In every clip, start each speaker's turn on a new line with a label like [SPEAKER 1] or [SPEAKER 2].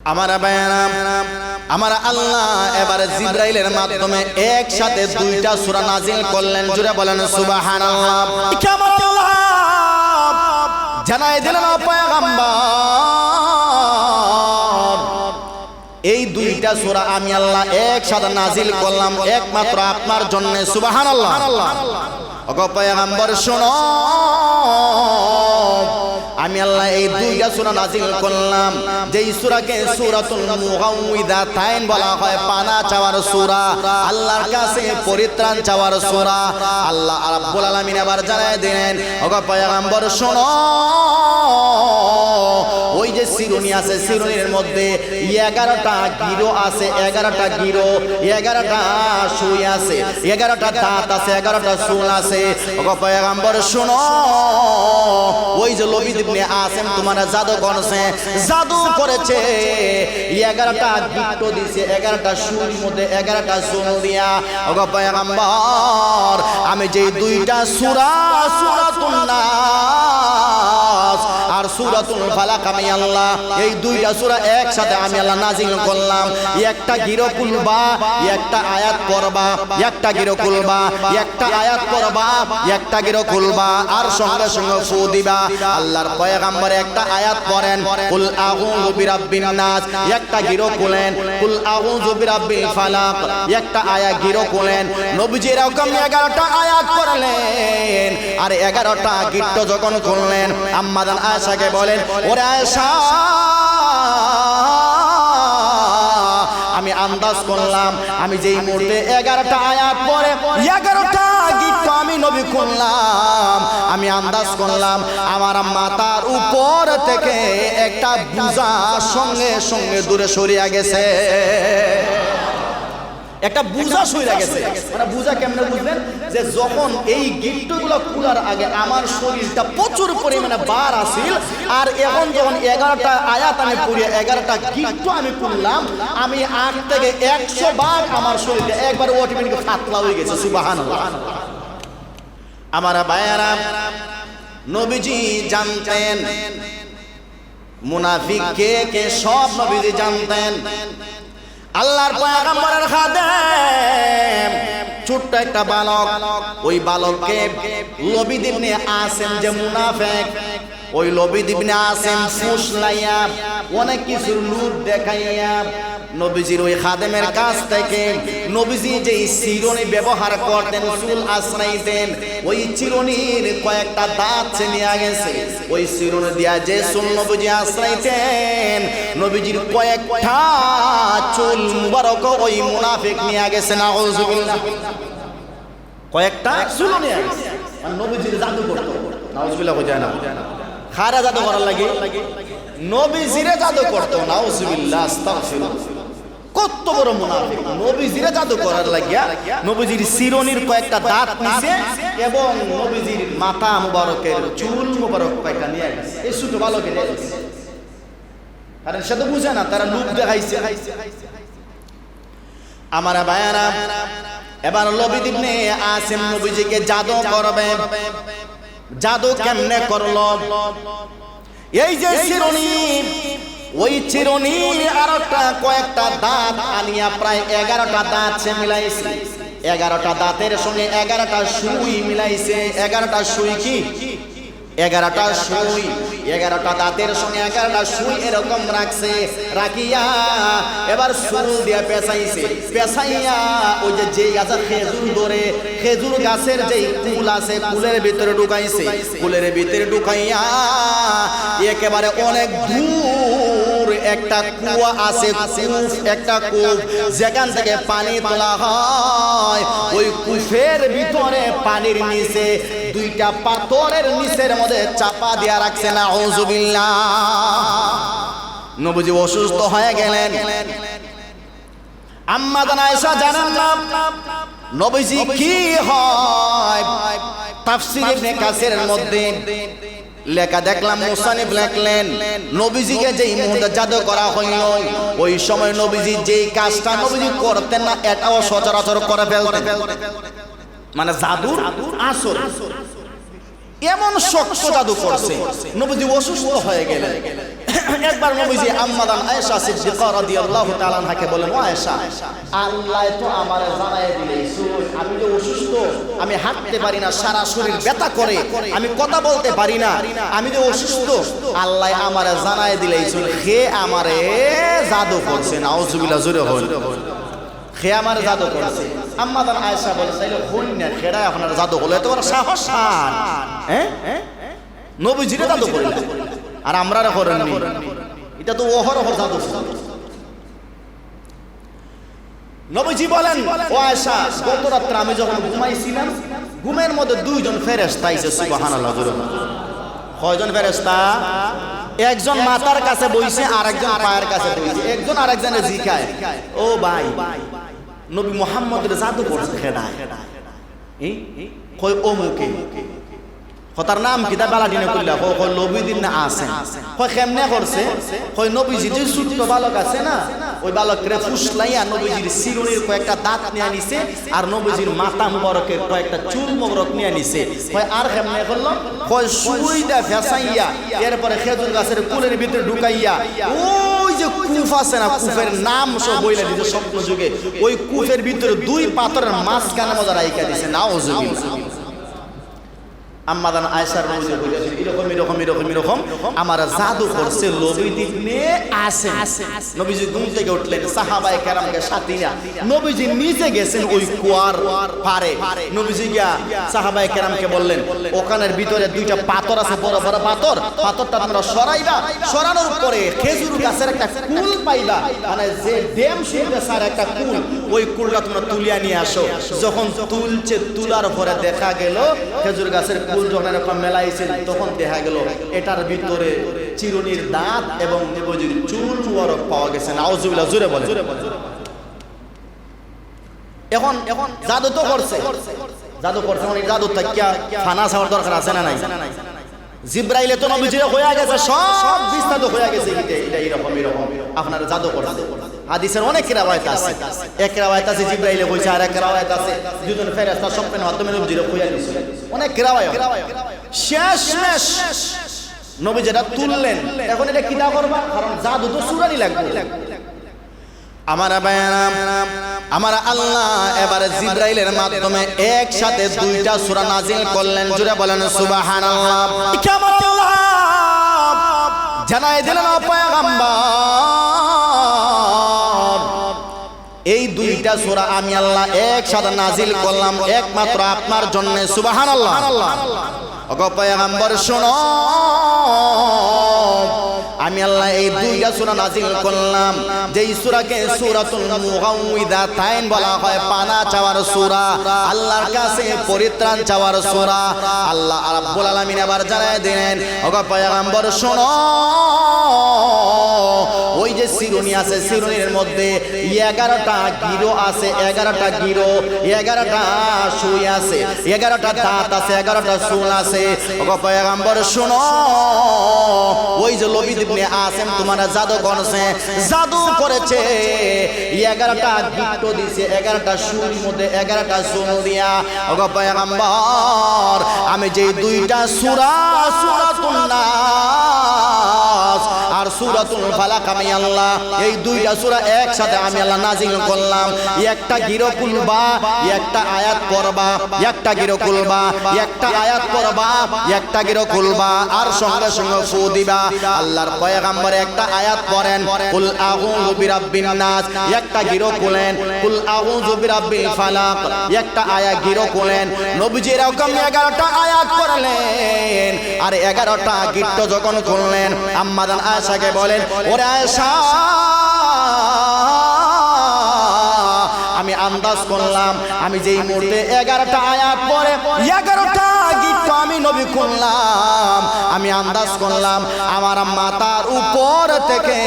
[SPEAKER 1] আমার আমার আল্লাহ এবারে জিব্রাইলের মাধ্যমে একসাথে দুইটা সূরা নাজিল করলেন। জুড়ে বলেন, সুবহানাল্লাহ। জানাই দিলেন এই দুইটা সূরা আমি আল্লাহ একসাথে নাজিল করলাম, একমাত্র আপনার জন্য, সুবহানাল্লাহ। ওগো পয়গম্বর, শোনো। আমি আল্লাহ এই দুইটা সূরা নাজিল করলাম। যেই সূরাকে সূরাতুল মুআউযিদাতাইন বলা হয়, পানা চাওয়ার সূরা, আল্লাহর কাছে পরিত্রাণ চাওয়ার সূরা। আল্লাহ রাব্বুল আলামিন আবার জানায় দিলেন, ওগো পয়গম্বর, শোনো। ওই যে শিরুনি আছে, শিরুনির মধ্যে এগারোটা গিরো আছে, এগারোটা গিরো, এগারোটা সুই আছে, এগারোটা দাঁত আছে, এগারোটা চুল আছে। ওগো পয়গম্বর, শোনো। যে লবিদ ইবনে আসেম তোমার জাদু করছে জাদু করেছে। এগারোটা গিট্ট দিছে, এগারোটা সুর মধ্যে এগারোটা চুল দিয়া। ওগো পয়গম্বর, আমি যে দুইটা সূরা, সূরাতুন নাস আর সূরাতুল ফালাক, আমি আল্লাহ, এই দুইটা সূরা একসাথে আমি আল্লাহ নাজিল করলাম। একটা গিরো খুলবা একটা আয়াত পড়বা, একটা গিরো খুলবা একটা আয়াত পড়বা, একটা গিরো খুলবা আর সঙ্গে সঙ্গে ফু দিবা। আল্লাহর পয়গাম্বর একটা আয়াত পড়েন, কুল আউযু বিরাব্বিন নাস একটা গিরো কুল আউযু বিরাব্বিল ফালাক একটা আয়াত গিরো নবীজি এরকম 11টা আয়াত পড়লেন, আর 11টা গিট্ট যখন খুললেন, আম্মাদান আয়েশাকে বলেন, ওরে আয়েশা, আমি আন্দাজ করলাম, আমি যেই মুহূর্তে এগারোটা আয়াত পরে নবী করলাম, আমি আন্দাজ করলাম, আমার মাথার উপর থেকে একটা বুঝা সঙ্গে সঙ্গে দূরে সরিয়া গেছে। একটা বুঝা সইরা গেছে। মানে বুঝা কেমনে বুঝলেন? যে যখন এই গিফটগুলো খোলার আগে আমার শরীরটা প্রচুর পরিমাণে বার আসিল আর এখন যখন এগারোটা আয়াত আমি পড়ি, এগারোটা গিফট আমি করলাম আমি আট থেকে একশো বার আমার শরীরটা একবার অটোমেটিক ফাতলা হয়ে গেছে সুবাহান আমার বায়ারা নবীজি জানতেন, মুনাফিক কে কে সব নবীজি জানতেন। আল্লাহর পয়গম্বরের খাদেম, ছোট্ট একটা বালক, ওই বালককে লবিদ ইবনে আসেম যে মুনাফিক, ওই লবিদ ইবনে আসেম ফুসলাইয়া, অনেক কিছু লুট দেখাইয়া নবীজির ওই খাদেমের কাছ থেকে নবীজি যে চিরুনি ব্যবহার করতেন, চুল আশ্রাইতেন ওই চিরুনির কয়েকটা দাঁত সে নিয়ে গেছে ওই চিরুনি দিয়া যে চুল নবীজি আশ্রাইতেন নবীজির কয়েকটা চুল মুবারক ওই মুনাফিক নিয়ে গেছে না কয়েকটা চুল নিয়ে গেছে নবীজির জাদু করতো। নাউজুবিল্লাহ বোঝায় না। খারা জাদু করার লাগে? নবীজিরে জাদু করতো, নাউজুবিল্লাহ, আস্তাগফিরুল্লাহ। কত বড় মুনাফিক। নবীজিরে জাদু করার লাগিয়া নবীজির শিরনির কয়েকটা দাঁত নিছে এবং নবীজির মাথা মুবারকের চুল মুবারক কয়েকটা নিয়ে গেছে। এই কারণ সে তো বুঝে না, তারা লুক দেখাইছে। আমার বায়ারা এবার দিবনে আসেম নবীজিকে জাদু করবে। জাদু কেমনে এই যে ওই চিরনি আর একটা কয়েকটা দাঁত আনিয়া প্রায় এগারোটা দাঁত সে মিলাইছে। এগারোটা দাঁতের সঙ্গে এগারোটা সুই মিলাইছে। এগারোটা সুই কি? এগারোটা সুই। এগারোটা দাঁতের সঙ্গে এগারোটা সুই এরকম রাখছে, রাখিয়া এবার সুরু দিয়ে পেঁচাইছে। পেঁচাইয়া ওই যে যেই গাছে খেজুর ধরে, খেজুর গাছের যেই কুল আছে কুলের ভিতরে ঢুকাইছে। কুলের ভিতরে ঢুকাইয়া একেবারে অনেক দূর একটা কুয়া আছে একটা কূপ যেখান থেকে পানি তোলা হয়, ওই কূপের ভিতরে পানির নিচে দুইটা পাথরের নিচের মধ্যে চাপা দিয়া রাখছে না হজুবিল্লা নবজি অসুস্থ হয়ে গেলেন। আম্মা জানা এসা জানেন না, নবীজি কি হয়? তাফসির ইবনে কাসিরের মধ্যে লেখা দেখলাম মুসানিফ লেখলেন নবীজিকে যেই মুহূর্তে জাদু করা হইল, ওই সময় নবীজি যেই কাজটা নবীজি করতেন না, এটাও সচরাচর করে ফেলতেন। মানে জাদু আসর। এমন শক্ত জাদু করছে। নবীজি অসুস্থ হয়ে গেলেন। একবার নবীজি আম্মাদান আয়েশা সিদ্দিকা রাদিয়াল্লাহু তাআলা আনহাকে বলেন, ও আয়েশা, আল্লাহ তো আমারে জানায় দিলেই আমি যে অসুস্থ, আমি হাঁটতে পারি না, সারা শরীর ব্যথা করে, আমি কথা বলতে পারি না, আমি যে অসুস্থ, আল্লাহ আমারে জানায় দিলেই হে আমারে জাদু করছে না নাউজুবিল্লাহ, জোরে হল খে আমার জাদু করছে। আম্মাদান আয়েশা বলে, তাইলে হই না খেড়ায় আপনার জাদু হলো এত বড় সাহস হ্যাঁ? নবীজিরে জাদু করলেন। আর আমরা করেননি। এটা তো ওহর ওহর জাদু। নবীজি বলেন, ও গত আমি যখন ঘুমাইছিলাম, ঘুমের মধ্যে দুইজন ফেরেশতা আইছে, সুবহানাল্লাহ কয়জন ফেরেশতা? একজন মাথার কাছে বইছে আর একজন পায়ের কাছে বইছে। একজন আর জিকায়। ও ভাই, নবী মোহাম্মদের জাদু করছে, খেদায়। কই মুখে কথার নাম কিতা বেলা দিনে কইলা কই কই নবী দিন না আছে। কই কেমনে করছে? কই নবীজি যে ছোট্ট বালক আছে না, ওই বালকরে ফুসলাইয়া নবীজির শিরুনির কয়েকটা দাঁত নিয়ে নিছে আর নবীজির মাথা মুবারকের কয়েকটা চুল মুবারক নিয়ে নিছে কই আর কেমনে করল? কই সুইদা ফেসাইয়া, এরপরে খেজুর গাছের কুলের ভিতরে ঢুকাইয়া, ওই যে কুফ আছে না, কুফের নাম সব বইলা দিছে স্বপ্ন যুগে ওই কুফের ভিতরে দুই পাথরের মাঝখানে মজা রাইকা দিছে, নাউজুবিল্লাহ। আম্মাদান আয়সার এরকম এরকম এরকম এরকম আমার জাদু করছে আসে নবীজি ঘুম থেকে উঠলেন সাহাবায়ে কেরামকে সাথে নিয়া নবীজি গেছেন ওই কুয়ার পারে নবীজি গিয়া সাহাবায়ে কেরামকে বললেন ওখানের ভিতরে দুইটা পাথর আছে বড় বড় পাথর। পাথরটা তোমরা সরাইবা সরানোর পরে খেজুর গাছের একটা কুল পাইবা। মানে যে ড্যাম শুনতে স্যার একটা কুল ওই কুলটা তোমরা তুলিয়া নিয়ে আসো। যখন তুলছে তুলার পরে দেখা গেল খেজুর গাছের কুল যখন এরকম মেলাইছেন, তখন দেখা গেল এটার ভিতরে চিরুনির দাঁত এবং নবজির চুল মুবারক পাওয়া গেছে। নাউজুবিল্লাহ, জোরে বলে এখন এখন জাদু তো করছে। জাদু করছে মানে জাদু থাকিয়া ফানা খাওয়ার দরকার আছে না নাই? জিব্রাইলে তো নবীজিরে হয়ে গেছে, সব বিস্তারিত হয়ে গেছে। এটা এরকম এরকম আপনার জাদু করছে হাদিসের অনেক রাওয়ায়াত আছে। এক রাওয়ায়াত আছে জিব্রাইলে কইছে আর এক রাওয়ায়াত আছে। দুজন ফেরেশতা স্বপ্নের মাধ্যমে নবীজিরে হয়ে গেছে অনেক রাওয়ায়াত। শেষ শেষ নবী যেটা তুললেন এখন এটা কিতা করবা? কারণ জাদু তো সুরানি লাগবে। আমার বায়ানাম আমার আল্লাহ এবারে জিব্রাইলের মাধ্যমে একসাথে দুইটা সূরা নাজিল করলেন। জুড়ে বলেন সুবহানাল্লাহ। আল্লাহ জানাই দিলেন পয়গম্বর। এই দুইটা সূরা আমি আল্লাহ একসাথে নাজিল করলাম একমাত্র আপনার জন্য, সুবহানাল্লাহ। ওগো পয়গম্বর, শোনো। আমি আল্লাহ এই দুইটা সূরা নাজিল করলাম। যেই সূরাকে সূরাতুল মুগাউইদাতাইন বলা হয়, পানা চাওয়ার সূরা, আল্লাহর কাছে পরিত্রাণ চাওয়ার সূরা, আল্লাহ রাব্বুল আলামিন আবার জানায় দিলেন, ওগো পয়গম্বর, শোনো। যে শিরুনি আছে শিরুনির মধ্যে এগারোটা গিরো আছে, এগারোটা গিরো, এগারোটা সুই আছে, এগারোটা দাঁত আছে, এগারোটা চুল আছে। পয়গম্বর, শোনো, ওই যে লবিদ ইবনে আসেম তোমার জাদু করছে জাদু করেছে। এগারোটা গিট্ট দিছে, এগারোটা সুর মধ্যে, এগারোটা চুল দিয়া। ওগো পয়গম্বর, আমি যে দুইটা সুরা সুরাতুন সুরাতুল ফালাক আমি আল্লাহ, এই দুইটা সূরা একসাথে আমি আল্লাহ নাজিল করলাম। একটা গিরো খুলবা একটা আয়াত পড়বা, একটা গিরো খুলবা একটা আয়াত পড়বা, একটা গিরো খুলবা আর সঙ্গে সঙ্গে ফু দিবা। আল্লাহর পয়গাম্বর একটা আয়াত পড়েন, কুল আউযু বিরাব্বিন নাস একটা গিরো কুল আউযু বিরাব্বিল ফালাক একটা আয়াত গিরো নবীজি এরকম 11টা আয়াত পড়লেন, আর 11টা গিট্ট যখন খুললেন, আম্মাদান আয়েশাকে বলেন, ওরে আমি আন্দাজ করলাম, আমি যেই মুহূর্তে এগারোটা আয়াত পরে এগারোটা গীত আমি নবী করলাম, আমি আন্দাজ করলাম, আমার মাথার উপর থেকে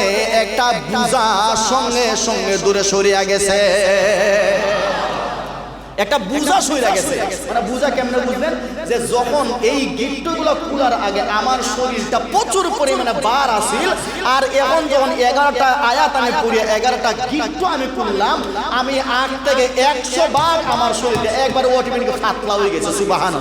[SPEAKER 1] একটা বুঝা সঙ্গে সঙ্গে দূরে সরিয়া গেছে। একটা বুঝা সইরা গেছে। মানে বুঝা কেমনে বুঝলেন? যে যখন এই গিফটগুলো খোলার আগে আমার শরীরটা প্রচুর পরিমাণে বার আসিল আর এখন যখন এগারোটা আয়াত আমি পড়ি এগারোটা গিফট আমি করলাম আমি আট থেকে একশো বার আমার শরীরটা একবার অটোমেটিক ফাতলা হয়ে গেছে সুবাহান